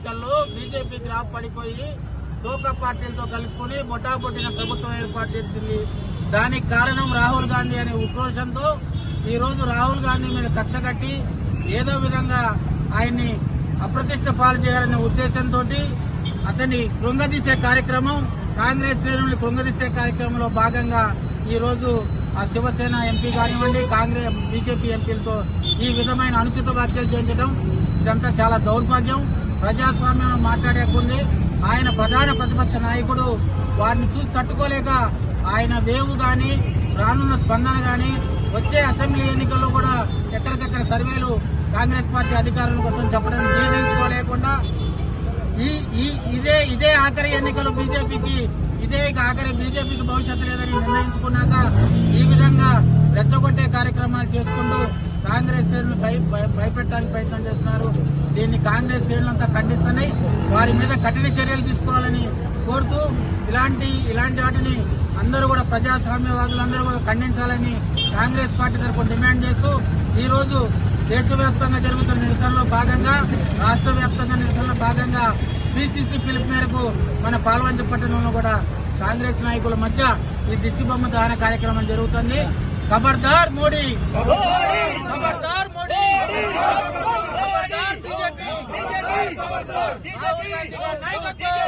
ఎన్నికల్లో BJP graph పడిపోయి తోక పార్టీలతో కలుపుకుని బొటాబొట్టిన ప్రభుత్వం ఏర్పాటు చేసింది. దానికి కారణం రాహుల్ గాంధీ అనే ఉక్రోషంతో ఈరోజు రాహుల్ గాంధీ మీద కక్ష కట్టి ఏదో విధంగా ఆయన్ని అప్రతిష్ట పాలు చేయాలనే ఉద్దేశంతో అతన్ని కృంగదీసే కార్యక్రమం కాంగ్రెస్ శ్రేణుల్ని కృంగదీసే కార్యక్రమంలో భాగంగా ఈరోజు ఆ శివసేన ఎంపీ కానివ్వండి కాంగ్రెస్ బీజేపీ ఎంపీలతో ఈ విధమైన అనుచిత వ్యాఖ్యలు చేయించడం ఇదంతా చాలా దౌర్భాగ్యం. ప్రజాస్వామ్యం మాట్లాడేకుంది ఆయన ప్రధాన ప్రతిపక్ష నాయకుడు వారిని చూసి తట్టుకోలేక ఆయన వేవు కానీ రానున్న స్పందన కానీ వచ్చే అసెంబ్లీ ఎన్నికల్లో కూడా ఎక్కడికక్కడ సర్వేలు కాంగ్రెస్ పార్టీ అధికారుల కోసం చెప్పడం జీర్ణించుకోలేకుండా ఈ ఈ ఇదే ఇదే ఆఖరి ఎన్నికలు బీజేపీకి ఇదే ఇక ఆఖరి బీజేపీకి భవిష్యత్తు లేదని నిర్ణయించుకున్నాక ఈ విధంగా రెచ్చగొట్టే కార్యక్రమాలు చేసుకుంటూ కాంగ్రెస్ శ్రేణులు భయ భయ- భయపెట్టడానికి ప్రయత్నం చేస్తున్నారు. దీన్ని కాంగ్రెస్ శ్రేణులంతా ఖండిస్తున్నాయి. వారి మీద కఠిన చర్యలు తీసుకోవాలని కోరుతూ ఇలాంటి ఇలాంటి వాటిని అందరూ కూడా ప్రజాస్వామ్యవాదులందరూ కూడా ఖండించాలని కాంగ్రెస్ పార్టీ తరఫున డిమాండ్ చేస్తూ ఈ రోజు దేశవ్యాప్తంగా జరుగుతున్న నిరసనలో భాగంగా రాష్ట్ర వ్యాప్తంగా నిరసనలో భాగంగా పిసిసి పిలుపు మేరకు మన పాల్వంచ పట్టణంలో కూడా కాంగ్రెస్ నాయకుల మధ్య ఈ దిష్టి బొమ్మ దహన కార్యక్రమం జరుగుతుంది. ఖబర్దార్ మోడీ! ఖబర్దార్ మోడీ! నాయకత్వం